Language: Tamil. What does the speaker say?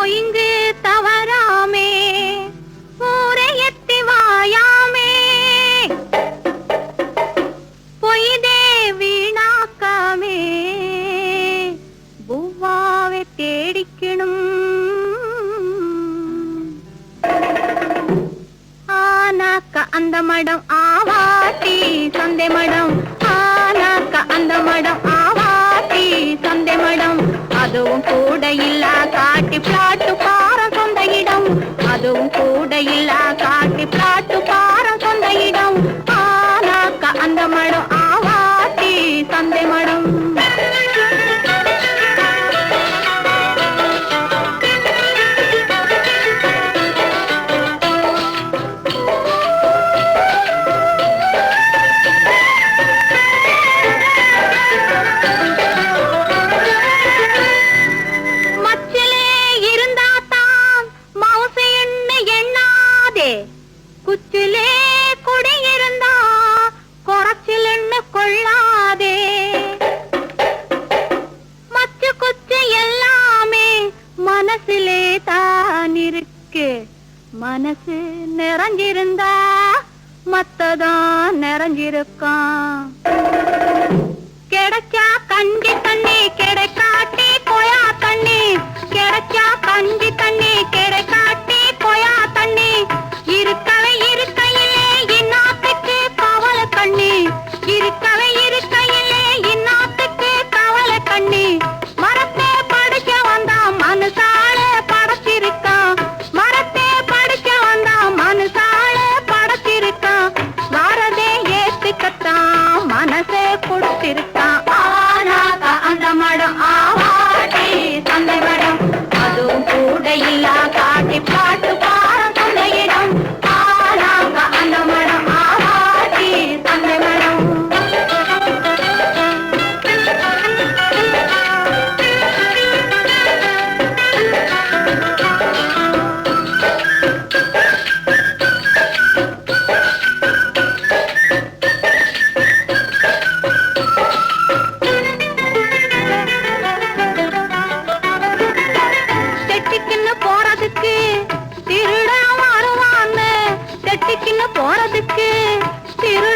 ஒயிங்கு தவறாமே ஊரையத்தி வாயாமே. பொய்தே வீணாக்காமே பூவாவை தேடிக்கணும். ஆனாக்க அந்த மடம் ஆவாட்டி சந்தை மடம் ஆனாக்க அந்த மடம் இல்ல காட்டி மனசு நிறைஞ்சிருந்தா மத்ததான் நிறைஞ்சிருக்கான். Bye. திருக்கே திரு